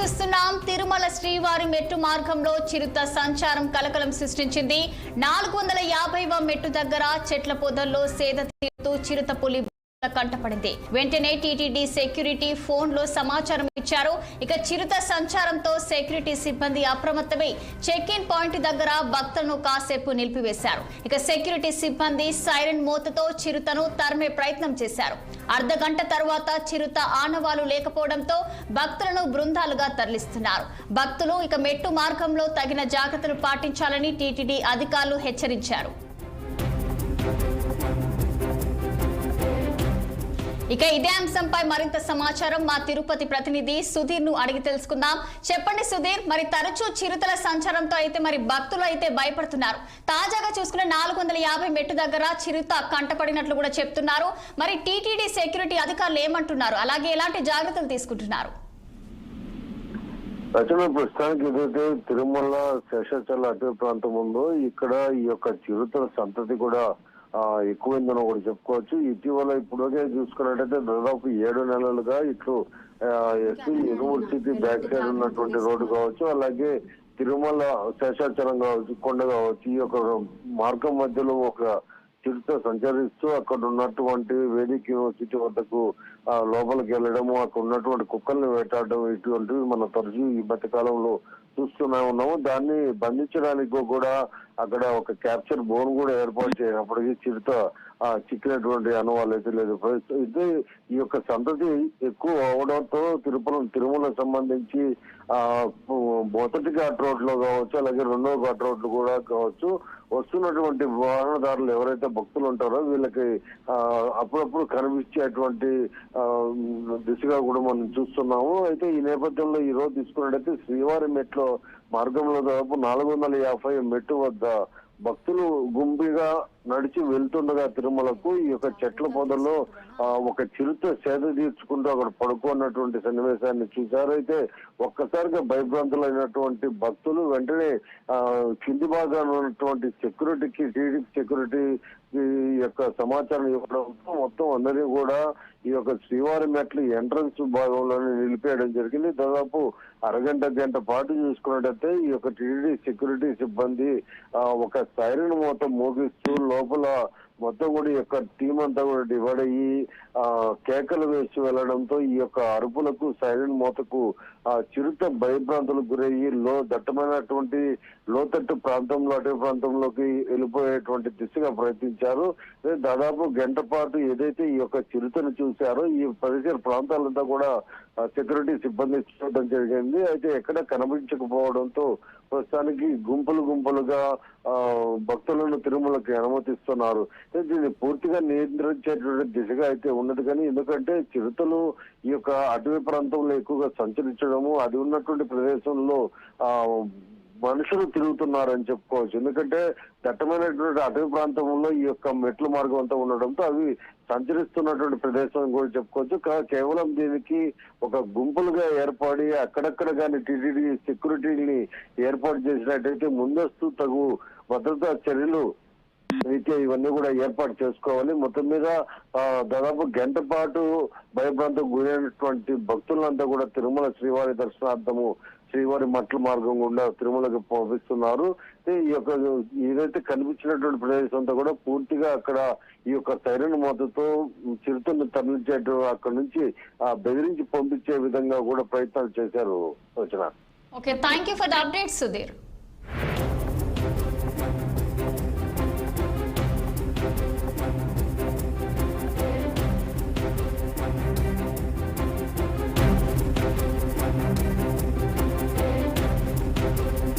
చూస్తున్నాం. తిరుమల శ్రీవారి మెట్టు మార్గంలో చిరుత సంచారం కలకలం సృష్టించింది. నాలుగు వందల యాభైవ మెట్టు దగ్గర చెట్ల పొదల్లో సేద తీరుతూ చిరుత పులి కంటపడింది. వెంటనే టీటీడీ సెక్యూరిటీ ఫోన్లో సమాచారం ఇచ్చారు. ఇక చిరుత సంచారంతో సెక్యూరిటీ సిబ్బంది అప్రమత్తమై చెక్ ఇన్ పాయింట్ దగ్గర భక్తులను కాసేపు నిలిపివేశారు. ఇక సెక్యూరిటీ సిబ్బంది సైరన్ మోతతో చిరుతను తరిమే ప్రయత్నం చేశారు. అర్ధ గంట తర్వాత చిరుత ఆనవాలు లేకపోవడంతో భక్తులను బృందాలుగా తరలిస్తున్నారు. భక్తులు ఇక మెట్టు మార్గంలో తగిన జాగ్రత్తలు పాటించాలని టీటీడీ అధికారులు హెచ్చరించారు. ఇక ఇదే అంశంపై మరింత సమాచారం మా తిరుపతి ప్రతినిధి సుధీర్ను అడిగి తెలుసుకుందాం. చెప్పండి సుధీర్ మరి తరచూ చిరుతల సంచారంతో అయితే మరి భక్తులు అయితే భయపడుతున్నారు. తాజాగా చూసుకున్న నాలుగు వందల యాభై మెట్టు దగ్గర చిరుత కంటపడినట్లు కూడా చెప్తున్నారు. మరి టీటీడీ సెక్యూరిటీ అధికారులు ఏమంటున్నారు? అలాగే ఎలాంటి జాగ్రత్తలు తీసుకుంటున్నారు? రచన ప్రస్తుతానికి ఏదైతే తిరుమల శేషాచల అటవీ ప్రాంతం ఉందో ఇక్కడ ఈ యొక్క చిరుతల సంతతి కూడా ఎక్కువైందని ఒకటి చెప్పుకోవచ్చు. ఇటీవల ఇప్పుడే చూసుకున్నట్టయితే దాదాపు ఏడు నెలలుగా ఇట్లు ఎస్సీ యూనివర్సిటీ బ్యాక్ సైడ్ ఉన్నటువంటి రోడ్డు కావచ్చు అలాగే తిరుమల శేషాచలం కావచ్చు కొండ కావచ్చు ఈ యొక్క మార్గం మధ్యలో ఒక చిరుత సంచరిస్తూ అక్కడ ఉన్నటువంటి వేదిక యూనివర్సిటీ వద్దకు లోపలికి వెళ్ళడము అక్కడ ఉన్నటువంటి కుక్కల్ని వేటాడడం ఇటువంటివి మనం తరచూ ఈ మధ్యకాలంలో చూస్తూనే ఉన్నాము. దాన్ని బంధించడానికి కూడా అక్కడ ఒక క్యాప్చర్ బోన్ కూడా ఏర్పాటు చేయనప్పటికీ చిరుత చిక్కినటువంటి అనుభవాలు అయితే లేదు అయితే ఈ యొక్క సంతతి ఎక్కువ అవడంతో తిరుపతి తిరుమల సంబంధించి ఆ మొదటి ఘాట్ రోడ్లో కావచ్చు అలాగే రెండవ ఘాట్ రోడ్లు కూడా కావచ్చు వస్తున్నటువంటి వాహనదారులు ఎవరైతే భక్తులు ఉంటారో వీళ్ళకి అప్పుడప్పుడు కనిపించేటువంటి దిశగా కూడా మనం చూస్తున్నాము. అయితే ఈ నేపథ్యంలో ఈ రోజు తీసుకున్నట్టయితే శ్రీవారి మెట్లో మార్గంలో దాదాపు నాలుగు వందల యాభై మెట్టు వద్ద భక్తులు గుంపిగా నడిచి వెళ్తుండగా తిరుమలకు ఈ యొక్క చెట్ల పొదల్లో ఒక చిరుత సేద తీర్చుకుంటూ అక్కడ పడుకున్నటువంటి సన్నివేశాన్ని చూశారు. అయితే ఒక్కసారిగా భయభ్రాంతులైనటువంటి భక్తులు వెంటనే కింది భాగాన ఉన్నటువంటి సెక్యూరిటీకి టీడీ సెక్యూరిటీ యొక్క సమాచారం ఇవ్వడంతో మొత్తం అందరినీ కూడా ఈ యొక్క శ్రీవారి మెట్లు ఎంట్రన్స్ భాగంలోనే నిలిపేయడం జరిగింది. దాదాపు అరగంట గంట పాటు చూసుకున్నట్టయితే ఈ యొక్క టీడీ సెక్యూరిటీ సిబ్బంది ఒక సైరన్ మూత మోగిస్తూ లోపల మొత్తం కూడా ఈ యొక్క టీం అంతా కూడా డివైడ్ అయ్యి ఆ కేకలు వేసి వెళ్ళడంతో ఈ యొక్క అరుపులకు సైలెంట్ మూతకు ఆ చిరుత భయభ్రాంతులకు గురయ్యి లో దట్టమైనటువంటి లోతట్టు ప్రాంతంలో అటవీ ప్రాంతంలోకి వెళ్ళిపోయేటువంటి దిశగా ప్రయత్నించారు. దాదాపు గంట పాటు ఏదైతే ఈ యొక్క చిరుతను చూశారో ఈ పరిసర ప్రాంతాలంతా కూడా సెక్యూరిటీ సిబ్బంది చూడడం జరిగింది. అయితే ఎక్కడ కనిపించకపోవడంతో ప్రస్తుతానికి గుంపులు గుంపులుగా భక్తులను తిరుమలకి అనుమతిస్తున్నారు. దీన్ని పూర్తిగా నియంత్రించేటువంటి దిశగా అయితే ఉన్నది. కానీ ఎందుకంటే చిరుతలు ఈ యొక్క అటవీ ప్రాంతంలో ఎక్కువగా సంచరించడము అది ఉన్నటువంటి ప్రదేశంలో ఆ మనుషులు తిరుగుతున్నారని చెప్పుకోవచ్చు. ఎందుకంటే దట్టమైనటువంటి అటవీ ప్రాంతంలో ఈ యొక్క మెట్ల మార్గం అంతా ఉండడంతో అవి సంచరిస్తున్నటువంటి ప్రదేశం కూడా చెప్పుకోవచ్చు. కేవలం దీనికి ఒక గుంపులుగా ఏర్పడి అక్కడక్కడ కానీ టీటీడీ సెక్యూరిటీని ఏర్పాటు చేసినట్టయితే ముందస్తు తగు భద్రతా చర్యలు అయితే ఇవన్నీ కూడా ఏర్పాటు చేసుకోవాలి. మొత్తం మీద దాదాపు గంట పాటు భయభ్రాంతం గురైనటువంటి భక్తులంతా కూడా తిరుమల శ్రీవారి దర్శనార్థము శ్రీవారి మట్ల మార్గం గుండా తిరుమలకి పంపిస్తున్నారు ఈ యొక్క ఏదైతే కనిపించినటువంటి ప్రదేశం అంతా కూడా పూర్తిగా అక్కడ ఈ యొక్క సైరన్ మోతతో చిరుతను తరలించేట అక్కడ నుంచి ఆ బెదిరించి పంపించే విధంగా కూడా ప్రయత్నాలు చేశారు వచ్చిన okay thank you for the update Sudheer